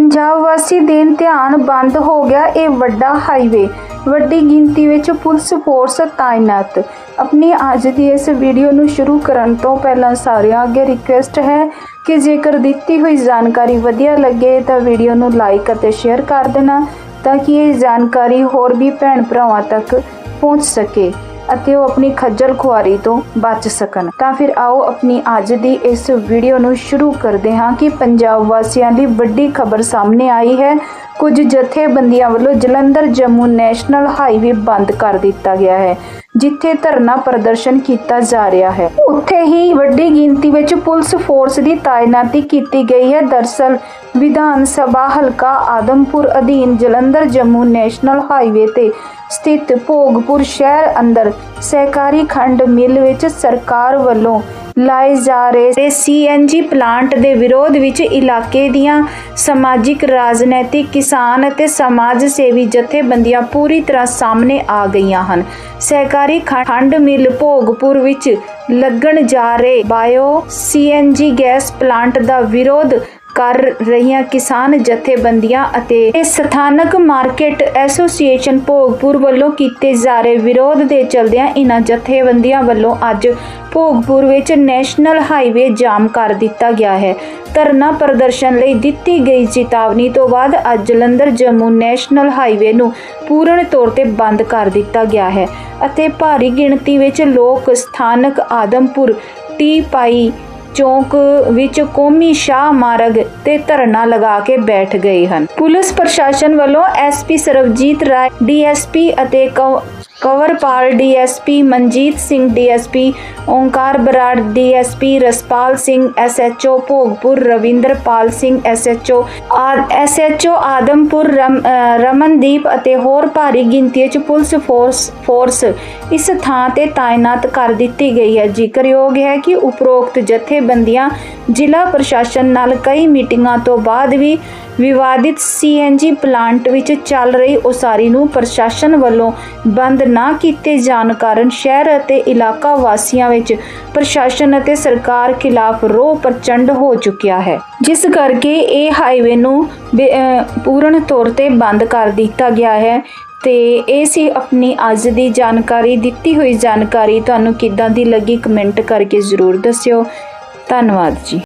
ਪੰਜਾਬ ਵਾਸੀ ਦੇਣ ਧਿਆਨ ਬੰਦ ਹੋ ਗਿਆ ਇਹ ਵੱਡਾ ਹਾਈਵੇ ਵੱਡੀ ਗਿਣਤੀ ਵਿੱਚ ਪੁਲਿਸ ਫੋਰਸ ਤਾਇਨਾਤ। ਆਪਣੀ ਅੱਜ ਦੀ ਇਸ ਵੀਡੀਓ ਨੂੰ ਸ਼ੁਰੂ ਕਰਨ ਤੋਂ ਪਹਿਲਾਂ ਸਾਰਿਆਂ ਅੱਗੇ ਰਿਕੁਐਸਟ ਹੈ ਕਿ ਜੇਕਰ ਦਿੱਤੀ ਹੋਈ ਜਾਣਕਾਰੀ ਵਧੀਆ ਲੱਗੇ ਤਾਂ ਵੀਡੀਓ ਨੂੰ ਲਾਈਕ ਅਤੇ ਸ਼ੇਅਰ ਕਰ ਦੇਣਾ ਤਾਂ ਕਿ ਇਹ ਜਾਣਕਾਰੀ ਹੋਰ ਵੀ ਭੈਣ ਭਰਾਵਾਂ ਤੱਕ ਪਹੁੰਚ ਸਕੇ। ਅਤੇ ਉਹ ਆਪਣੀ ਖੱਜਲ ਖੁਆਰੀ ਤੋਂ ਬਚ ਸਕਣ। ਤਾਂ ਫਿਰ ਆਓ ਆਪਣੀ ਅੱਜ ਦੀ ਇਸ ਵੀਡੀਓ ਨੂੰ ਸ਼ੁਰੂ ਕਰਦੇ ਹਾਂ ਕਿ ਪੰਜਾਬ ਵਾਸੀਆਂ ਦੀ ਵੱਡੀ ਖਬਰ ਸਾਹਮਣੇ ਆਈ ਹੈ। ਕੁਝ ਜਥੇਬੰਦੀਆਂ ਵੱਲੋਂ ਜਲੰਧਰ ਜੰਮੂ ਨੈਸ਼ਨਲ ਹਾਈਵੇ ਬੰਦ ਕਰ ਦਿੱਤਾ ਗਿਆ ਹੈ, ਜਿੱਥੇ ਧਰਨਾ ਪ੍ਰਦਰਸ਼ਨ ਕੀਤਾ ਜਾ ਰਿਹਾ ਹੈ। ਉੱਥੇ ਹੀ ਵੱਡੀ ਗਿਣਤੀ ਵਿੱਚ ਪੁਲਿਸ ਫੋਰਸ ਦੀ ਤਾਇਨਾਤੀ ਕੀਤੀ ਗਈ ਹੈ। ਦਰਸਲ, ਵਿਧਾਨ ਸਭਾ ਹਲਕਾ ਆਦਮਪੁਰ ਅਧੀਨ ਜਲੰਧਰ ਜੰਮੂ ਨੈਸ਼ਨਲ ਹਾਈਵੇ ਤੇ ਸਥਿਤ ਭੋਗਪੁਰ ਸ਼ਹਿਰ ਅੰਦਰ ਸਹਿਕਾਰੀ ਖੰਡ ਮਿੱਲ ਵਿੱਚ ਸਰਕਾਰ ਵੱਲੋਂ ਲਾਏ ਜਾ ਰਹੇ ਸੀਐਨਜੀ ਪਲਾਂਟ ਦੇ ਵਿਰੋਧ ਵਿੱਚ ਇਲਾਕੇ ਦੀਆਂ ਸਮਾਜਿਕ, ਰਾਜਨੈਤਿਕ, ਕਿਸਾਨ ਅਤੇ ਸਮਾਜ ਸੇਵੀ ਜਥੇਬੰਦੀਆਂ ਪੂਰੀ ਤਰ੍ਹਾਂ ਸਾਹਮਣੇ ਆ ਗਈਆਂ ਹਨ। ਸਹਿਕਾਰੀ ਖੰਡ ਮਿੱਲ ਭੋਗਪੁਰ ਵਿੱਚ ਲੱਗਣ ਜਾ ਰਹੇ ਬਾਇਓ ਸੀਐਨਜੀ ਗੈਸ ਪਲਾਂਟ ਦਾ ਵਿਰੋਧ ਕਰ ਰਹੀਆਂ ਕਿਸਾਨ ਜਥੇਬੰਦੀਆਂ ਅਤੇ ਸਥਾਨਕ ਮਾਰਕੀਟ ਐਸੋਸੀਏਸ਼ਨ ਭੋਗਪੁਰ ਵੱਲੋਂ ਕੀਤੇ ਜਾ ਰਹੇ ਵਿਰੋਧ ਦੇ ਚਲਦਿਆਂ ਇਨ੍ਹਾਂ ਜਥੇਬੰਦੀਆਂ ਵੱਲੋਂ ਅੱਜ ਭੋਗਪੁਰ ਵਿੱਚ ਨੈਸ਼ਨਲ ਹਾਈਵੇ ਜਾਮ ਕਰ ਦਿੱਤਾ ਗਿਆ ਹੈ। ਧਰਨਾ ਪ੍ਰਦਰਸ਼ਨ ਲਈ ਦਿੱਤੀ ਗਈ ਚੇਤਾਵਨੀ ਤੋਂ ਬਾਅਦ ਅੱਜ ਜਲੰਧਰ ਜੰਮੂ ਨੈਸ਼ਨਲ ਹਾਈਵੇ ਨੂੰ ਪੂਰਨ ਤੌਰ ਤੇ ਬੰਦ ਕਰ ਦਿੱਤਾ ਗਿਆ ਹੈ ਅਤੇ ਭਾਰੀ ਗਿਣਤੀ ਵਿੱਚ ਲੋਕ ਸਥਾਨਕ ਆਦਮਪੁਰ ਟੀ ਪਾਈ ਚੌਂਕ ਵਿੱਚ ਕੌਮੀ ਸ਼ਾਹ ਮਾਰਗ ਤੇ ਧਰਨਾ ਲਗਾ ਕੇ ਬੈਠ ਗਏ ਹਨ। ਪੁਲਿਸ ਪ੍ਰਸ਼ਾਸਨ ਵੱਲੋਂ ਐਸਪੀ ਸਰਵਜੀਤ ਰਾਏ ਡੀਐਸਪੀ ਅਤੇ ਕਵ- Kanwarpal DSP Manjit Singh DSP Onkar Brar DSP Raspal Singh SHO Bhogpur Ravinderpal Singh SHO SHO Adampur ਰਮ- ਰਮਨਦੀਪ ਅਤੇ ਹੋਰ ਭਾਰੀ ਗਿਣਤੀ ਵਿੱਚ ਪੁਲਿਸ ਫੋਰਸ ਫੋਰਸ ਇਸ ਥਾਂ ਤੇ ਤਾਇਨਾਤ ਕਰ ਦਿੱਤੀ ਗਈ ਹੈ ਜ਼ਿਕਰਯੋਗ ਹੈ ਕਿ ਉਪਰੋਕਤ ਜਥੇਬੰਦੀਆਂ ਜ਼ਿਲ੍ਹਾ ਪ੍ਰਸ਼ਾਸਨ ਨਾਲ ਕਈ ਮੀਟਿੰਗਾਂ ਤੋਂ ਬਾਅਦ ਵੀ ਵਿਵਾਦਿਤ ਸੀਐਨਜੀ ਪਲਾਂਟ ਵਿੱਚ ਚੱਲ ਰਹੀ ਉਸਾਰੀ ਨੂੰ ਪ੍ਰਸ਼ਾਸਨ ਵੱਲੋਂ ਬੰਦ ਨਾ ਕੀਤੇ ਜਾਣ ਕਾਰਨ ਸ਼ਹਿਰ ਅਤੇ ਇਲਾਕਾ ਵਾਸੀਆਂ ਵਿੱਚ ਪ੍ਰਸ਼ਾਸਨ ਅਤੇ ਸਰਕਾਰ ਖਿਲਾਫ ਰੋਹ ਪ੍ਰਚੰਡ ਹੋ ਚੁੱਕਿਆ ਹੈ। ਜਿਸ ਕਰਕੇ ਇਹ ਹਾਈਵੇ ਨੂੰ ਪੂਰਨ ਤੌਰ ਤੇ ਬੰਦ ਕਰ ਦਿੱਤਾ ਗਿਆ ਹੈ ਤੇ ਇਹ ਸੀ ਆਪਣੀ ਅੱਜ ਦੀ ਜਾਣਕਾਰੀ। ਦਿੱਤੀ ਹੋਈ ਜਾਣਕਾਰੀ ਤੁਹਾਨੂੰ ਕਿੱਦਾਂ ਦੀ ਲੱਗੀ ਕਮੈਂਟ ਕਰਕੇ ਜ਼ਰੂਰ ਦੱਸਿਓ। ਧੰਨਵਾਦ ਜੀ।